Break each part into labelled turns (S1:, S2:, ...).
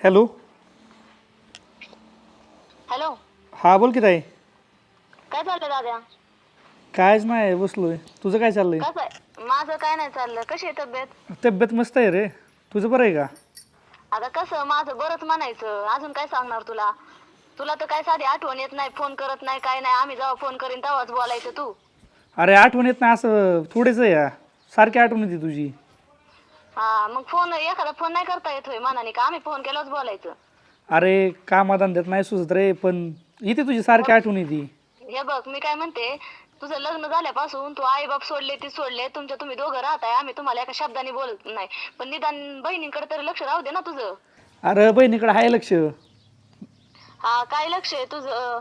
S1: Hello.
S2: Hello.
S1: हा बोल की ताई.
S2: काय चाललंय दादा?
S1: कायच नाही बसलोय. तुझं काय चाललंय?
S2: कसं आहे? माझं काय नाही चाललं. कशी आहे तब्येत?
S1: तब्येत मस्त आहे रे. तुझं बरं आहे का?
S2: आता कसं? माझं बरंच म्हणायचं. अजून काय सांगणार तुला? तुला तर काय साधी आठवण येत नाही फोन करत नाही काय नाही. आम्ही जेव्हा फोन करीन तेव्हाच बोलायचं तू.
S1: अरे आठवण येत नाही असं थोडेच आहे या. सारखी आठवण येते तुझी.
S2: हा मग फोन एखादा फोन नाही करता येत होय मनाने का? आम्ही फोन केलाच बोलायचं.
S1: अरे कामाधंद्यात नाही सुचत रे पण इथे तुझी सारखी आठवण येते.
S2: हे बघ मी काय म्हणते तुझं लग्न झाल्यापासून तू आई बाप सोडले ती सोडले तुमच्या तुम्ही दोघं राहताय आम्ही तुम्हाला एका शब्दाने बोलत नाही. पण निदान बहिणींकडे तरी लक्ष राहू दे ना तुझं.
S1: अरे बहिणीकडे आहे लक्ष.
S2: हा काय लक्ष आहे तुझं?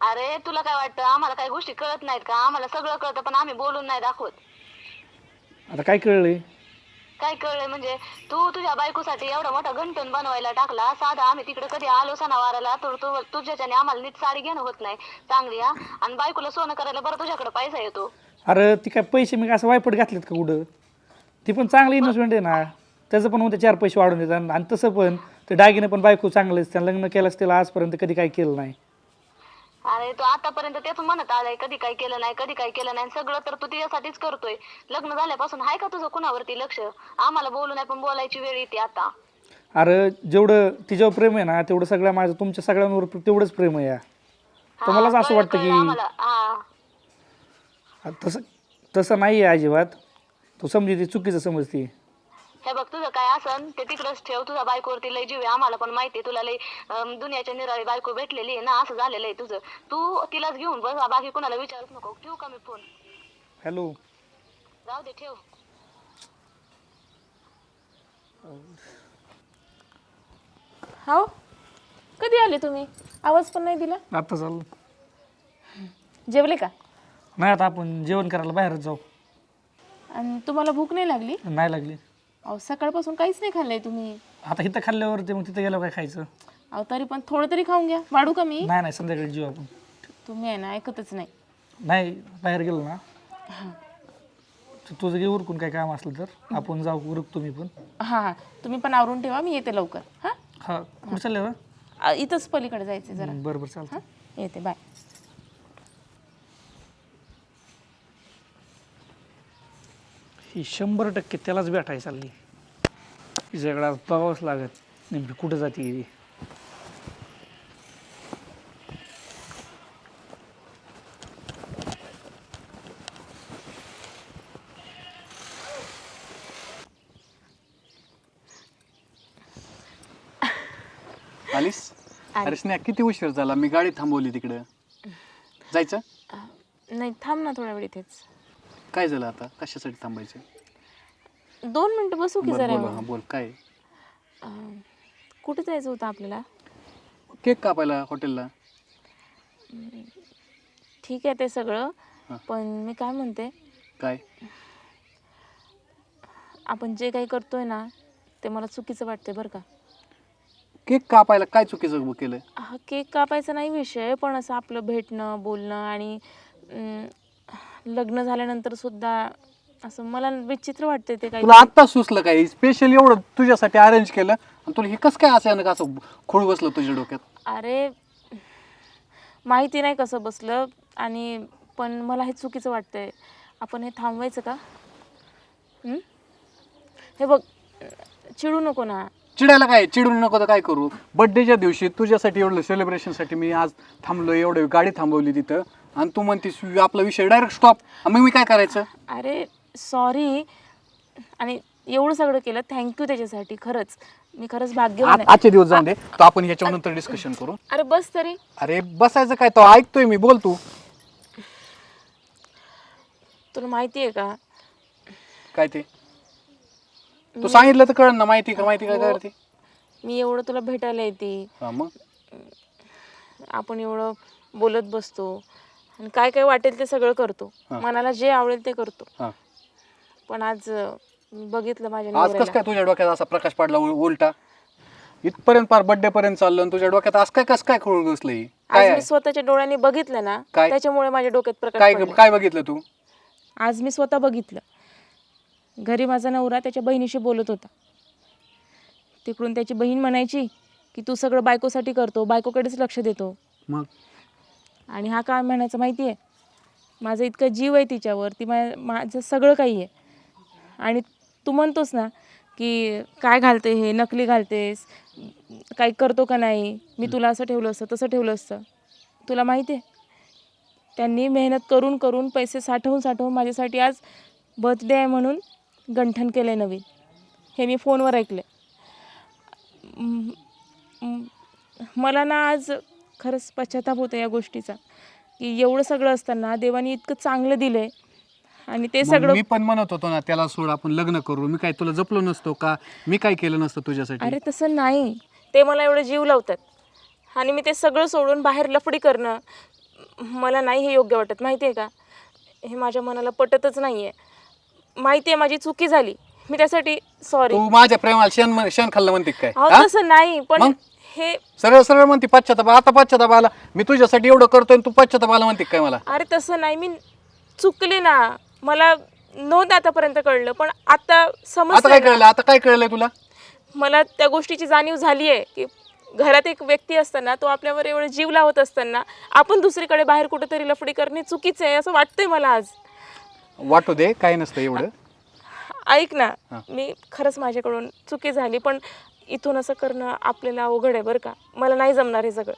S2: अरे तुला काय वाटतं आम्हाला काही गोष्टी कळत नाहीत का? आम्हाला सगळं कळतं पण आम्ही बोलून नाही दाखवत.
S1: आता काय कळलंय?
S2: काय कळलं म्हणजे तू तुझ्या बायकोसाठी एवढा मोठा गंठन बनवायला टाकला साधा आम्ही तिकडे कधी आलो सणावाराला तर तू तुझ्याच्याने आम्हाला नीट साडी घेणं होत नाही चांगली हा? आणि बायकोला सोनं करायला बरं तुझ्याकडे पैसा येतो.
S1: अरे ती काय पैसे मी काय असं वायपट घातलेत का कुठं? ती पण चांगली इन्व्हेस्टमेंट आहे ना. त्याचं पण उद्या चार पैसे वाढून देतात आणि तसं पण ते दागिने पण बायको चांगलेच त्यानं लग्न केलंच त्याला आजपर्यंत कधी काय केलं नाही.
S2: अरे तू आतापर्यंत तेच म्हणत आलाय कधी काय केलं नाही कधी काय केलं नाही सगळं तर तू तिच्यासाठीच करतोय. लग्न झाल्यापासून आहे का तुझं कुणावरती लक्ष? आम्हाला बोलू नाही पण बोलायची वेळ येते आता.
S1: अरे जेवढं तिच्यावर प्रेम आहे ना तेवढं सगळं माझं तुमच्या सगळ्यांवर तेवढंच प्रेम आहे या. तर मलाच असं वाटतं की
S2: हा.
S1: तसं तसं नाही आहे अजिबात. तू समजी ती चुकीचं समजते.
S2: हे बघ तुझं काय असन? ते तिकडच ठेव. तुझा बायकोवरती लय जीव आहे. आम्हाला पण माहिती आहे. तुला लय अं, दुनियाच्या निराळी बायको भेटलेली आहे ना? असं झालेलं आहे तुझं. तू तिलाच घेऊन बस. बाकी कुणाला विचारूच नको. ठेवू का मी फोन?
S1: हॅलो.
S2: जाऊ दे ठेव.
S3: हो? कधी आले तुम्ही? आवाज पण नाही दिला?
S1: आता चाललं.
S3: जेवले का?
S1: नाही आता आपण जेवण करायला बाहेरच जाऊ.
S3: आणि तुम्हाला भूक नाही लागली?
S1: नाही लागली.
S3: अहो सकाळपासून काहीच नाही खाल्लंय तुम्ही.
S1: आता इथं खाल्ल्यावरती मग तिथं गेल्यावर काय खायचं?
S3: अहो तरी पण थोडं तरी खाऊन घ्या. वाढू का मी?
S1: नाही नाही संध्याकाळी जेऊ आपण.
S3: तुम्ही आहे ना ऐकतच नाही.
S1: नाही बाहेर गेलो ना. तू- तुझं घे उरकून काय काम असलं तर. आपण जाऊ उरकतो मी पण.
S3: हां हां. तुम्ही पण आवरून ठेवा मी येते लवकर. हां?
S1: हा कुठं चाललं
S3: अ, इथंच पलीकडे जायचं जरा.
S1: बरं बरं चालतं
S3: हां? येते बाय.
S1: ही शंभर टक्के त्यालाच भेटायला चालली. आज बघावंच लागत. नेमकी कुठं जाते ही?
S4: आलीस? अरे स्नेहा किती उशीर झाला? मी गाडी थांबवली तिकडं. जायचं?
S3: नाही थांब ना थोड्या वेळ इथेच.
S4: काय झालं आता? कशासाठी थांबायचं?
S3: दोन मिनटं बसू की
S4: बरं
S3: जरा.
S4: बोल. हा बोल. काय?
S3: अ, कुठे जायचं होतं आपल्याला?
S4: केक कापायला हॉटेलला.
S3: ठीक आहे ते सगळं.
S4: हां.
S3: पण मी काय म्हणते?
S4: काय?
S3: आपण जे काही करतोय ना ते मला चुकीचं वाटते बरं का.
S4: केक कापायला काय चुकीचं केलं?
S3: हा केक कापायचा नाही विषय पण असं आपलं भेटणं बोलणं आणि अं, लग्न झाल्यानंतर सुद्धा असं मला विचित्र वाटते ते काही.
S4: तुला आत्ता सुचलं काय? स्पेशल एवढं तुझ्यासाठी अरेंज केलं आणि तुला हे कसं काय अचानक असं खोळ बसलं तुझ्या डोक्यात?
S3: अरे माहिती नाही कसं बसलं आणि पण मला हे चुकीचं वाटतंय. आपण हे थांबवायचं का? हं? हे बघ चिडू नको ना.
S4: चिडायला काय? चिडून नको तर काय करू? बड्डेच्या दिवशी तुझ्यासाठी एवढं सेलिब्रेशनसाठी मी आज थांबलो एवढं गाडी थांबवली तिथं. आणि तू म्हणतीस आपला विषय डायरेक्ट स्टॉप मग मी काय करायचं?
S3: अरे सॉरी आणि एवढं सगळं केलं थँक्यू त्याच्यासाठी खरंच. मी खरंच भाग्यवान आहे.
S4: आजचे दिवस जाऊन दे. तर आपण याच्यानंतर डिस्कशन करू.
S3: अरे बस तरी.
S4: अरे बसायचं काय? तो ऐकतोय मी. बोल तू.
S3: तुला माहिती आहे का?
S4: काय ते? तू सांगितलं तर कळण ना. माहिती का माहिती काय
S3: हो.
S4: करते
S3: मी एवढं तुला भेटायला येते.
S4: हा मग?
S3: आपण एवढं बोलत बसतो. आणि काय काय वाटेल ते सगळं करतो
S4: हा.
S3: मनाला जे आवडेल ते करतो
S4: हा
S3: पण आज अं, मी बघितलं माझ्या
S4: आज कसं
S3: नवऱ्याला
S4: काय तुझ्या डोक्यात असा प्रकाश पडला उल- उलटा इथपर्यंत पार बर्थडे पर्यंत चाललं आणि तुझ्या डोक्यात आज काय कसं काय खोळ बसलं ही? काय
S3: आज
S4: आहे?
S3: मी स्वतःच्या डोळ्यांनी बघितलं ना
S4: काय?
S3: त्याच्यामुळे माझ्या डोक्यात प्रकाश
S4: काय. काय बघितलं तू
S3: आज मी स्वतः बघितलं घरी माझा नवरा त्याच्या बहिणीशी बोलत होता तिकडून त्याची बहीण म्हणायची की तू सगळं बायकोसाठी करतो बायकोकडेच लक्ष देतो
S4: मग
S3: आणि हा काय म्हणायचं माहिती आहे. माझा इतका जीव आहे तिच्यावर ती मा माझं सगळं काही आहे. आणि तू म्हणतोस ना की काय घालते हे नकली घालतेस काही करतो का नाही? मी तुला असं ठेवलं असतं तसं ठेवलं असतं. तुला माहिती आहे? त्यांनी मेहनत करून करून पैसे साठवून साठवून माझ्यासाठी आज बर्थडे आहे म्हणून गंठन केलं आहे नवीन. हे मी फोनवर ऐकलं मला ना आज खरंच पश्चाताप होतो या गोष्टीचा. की एवढं सगळं असताना देवाने इतकं चांगलं दिलं आहे आणि ते सगळं
S4: मी पण म्हणत होतो ना त्याला सोड आपण लग्न करू. मी काय तुला जपलो नसतो का? मी काय केलं नसतं तुझ्यासाठी?
S3: अरे तसं नाही. ते मला एवढं जीव लावतात. आणि मी ते सगळं सोडून बाहेर लफडी करणं मला नाही हे योग्य वाटत. माहिती आहे का? हे माझ्या मनाला पटतच नाही आहे माहिती आहे माझी चुकी झाली. मी त्यासाठी सॉरी
S4: तू माझ्या प्रेमाला शेण शेण खाल्लं म्हणते काय?
S3: अहो
S4: हा?
S3: तसं नाही पण
S4: मग?
S3: हे
S4: सरळ सरळ म्हणते पश्चाताप आता पश्चाताप आला. मी तुझ्यासाठी एवढं करतोय आणि तू पश्चाताप आला म्हणते काय मला?
S3: अरे तसं नाही मी चुकले ना. मला नव्हतं आतापर्यंत कळलं पण आता
S4: आता
S3: समजतं
S4: काय
S3: ना.
S4: कळलं? आता काय कळलंय तुला?
S3: मला त्या गोष्टीची जाणीव झाली आहे की घरात एक व्यक्ती असताना तो आपल्यावर एवढं जीव लावत असताना आपण दुसरीकडे बाहेर कुठेतरी लफडी करणे चुकीचं आहे असं वाटतंय मला आज.
S4: वाटू दे काय नसतं एवढं.
S3: ऐक ना. मी खरंच माझ्याकडून चुकी झाली पण इथून असं करणं आपल्याला अवघड आहे बरं का? मला नाही जमणार हे सगळं.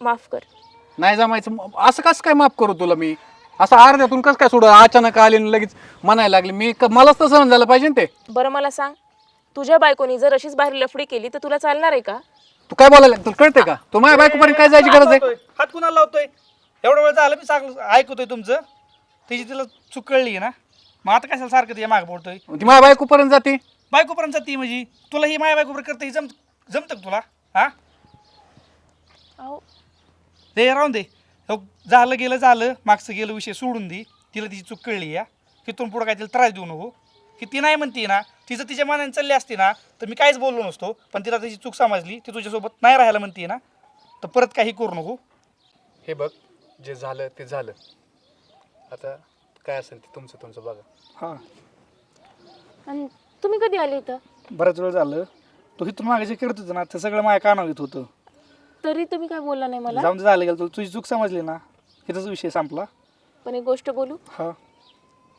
S3: माफ कर.
S4: नाही जमायचं. म- असं कसं काय माफ करू तुला मी? असं अर्ध्यातून कसं काय सोड? अचानक आले आणि लगेच म्हणायला लागले मी क- मलाच तसं झालं पाहिजे ना ते.
S3: बरं मला सांग. तुझ्या बायकोनी जर अशीच बाहेर लफडी केली तर तुला चालणार आहे का?
S4: तू काय बोलायला तुला कळते का? तू माझ्या बायकोपर्यंत काय जायची गरज आहे?
S1: लावतोय. हात कुणाला लावतोय? एवढा वेळ झालं मी चांगलं ऐकतोय तुमचं. तिची तिला चूक कळली ना? मग आता कशाला सारखं तिच्यामागे पडतोय
S4: ती माझ्या बायकोपर्यंत जाते?
S1: बायकोपर्यंत जाती म्हणजे. तुला ही माझ्या बायकोपर्यंत करता ही जम जमतं का तुला? हा?
S3: अहो.
S1: ते राहून दे. हो, झालं गेलं झालं. मागचं गेलं विषय सोडून दे. तिला तिची चूक कळली या. तिथून पुढं काय तिला त्रास देऊ नको. की ती नाही म्हणते ना तिचं तिच्या मनाने चालली असती ना तर मी काहीच बोललो नसतो. पण तिला तिची चूक समजली. ती तुझ्यासोबत नाही राहायला म्हणते ना तर परत काही करू नको.
S4: हे बघ जे झालं ते झालं. आता काय असेल ते तुमचं तुमचं बघा.
S1: हां.
S3: आणि तुम्ही कधी आले इथं?
S1: बराच वेळ झालं. तो इथून मागे जे करत होतं ना ते सगळं माझ्या कानावर येत होतं.
S3: तरी तुम्ही काय बोलला नाही मला?
S1: जाऊन झालं गेलं तुला तुझी चूक समजली ना. इथंच विषय संपला.
S3: पण एक गोष्ट बोलू?
S1: हा.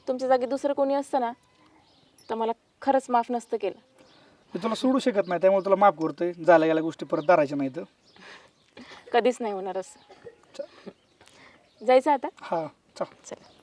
S3: तुमच्या जागी दुसरं कोणी असतं ना तर मला खरंच माफ नसतं केलं.
S1: मी तुला सोडू शकत नाही त्यामुळे तुला माफ करतोय. झाल्या गेल्या गोष्टी परत धरायच्या नाहीत.
S3: कधीच नाही होणार असं. जायचं आता?
S1: हा चल
S3: चला.